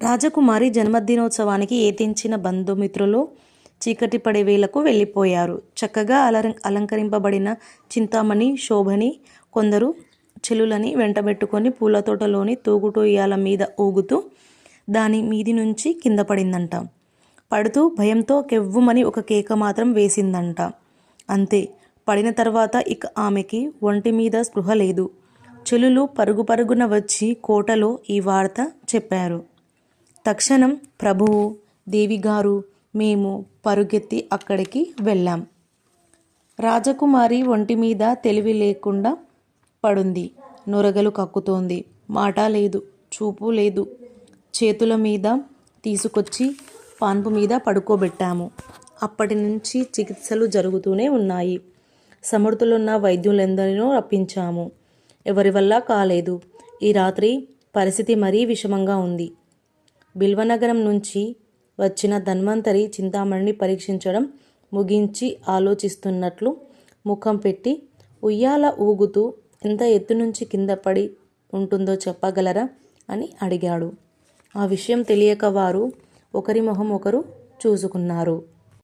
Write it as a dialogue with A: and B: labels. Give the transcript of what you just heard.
A: రాజకుమారి జన్మదినోత్సవానికి ఏతించిన బంధుమిత్రులు చీకటి పడే వేళకు వెళ్ళిపోయారు. చక్కగా అలర అలంకరింపబడిన చింతామణి శోభని కొందరు చెలులని వెంటబెట్టుకొని పూల తోటలోని తూగుటూయాల మీద ఊగుతూ దాని మీది నుంచి కింద పడిందంట. పడుతూ భయంతో కెవ్వుమని ఒక కేక మాత్రం వేసిందంట. అంతే పడిన తర్వాత ఇక ఆమెకి ఒంటి మీద స్పృహ లేదు. చెలులు పరుగు పరుగున వచ్చి కోటలో ఈ వార్త చెప్పారు. తక్షణం ప్రభువు దేవిగారు మేము పరుగెత్తి అక్కడికి వెళ్ళాం. రాజకుమారి ఒంటి మీద తెలివి లేకుండా పడుంది. నొరగలు కక్కుతోంది. మాట లేదు చూపు లేదు. చేతుల మీద తీసుకొచ్చి పాన్పు మీద పడుకోబెట్టాము. అప్పటి నుంచి చికిత్సలు జరుగుతూనే ఉన్నాయి. సమర్థులున్న వైద్యులందరినో రప్పించాము. ఎవరి వల్ల కాలేదు. ఈ రాత్రి పరిస్థితి మరీ విషమంగా ఉంది. బిల్వనగరం నుంచి వచ్చిన ధన్వంతరి చింతామణిని పరీక్షించడం ముగించి ఆలోచిస్తున్నట్లు ముఖం పెట్టి ఉయ్యాల ఊగుతూ ఎంత ఎత్తు నుంచి కింద పడి ఉంటుందో చెప్పగలరా అని అడిగాడు. ఆ విషయం తెలియక వారు ఒకరి మొహం ఒకరు చూసుకున్నారు.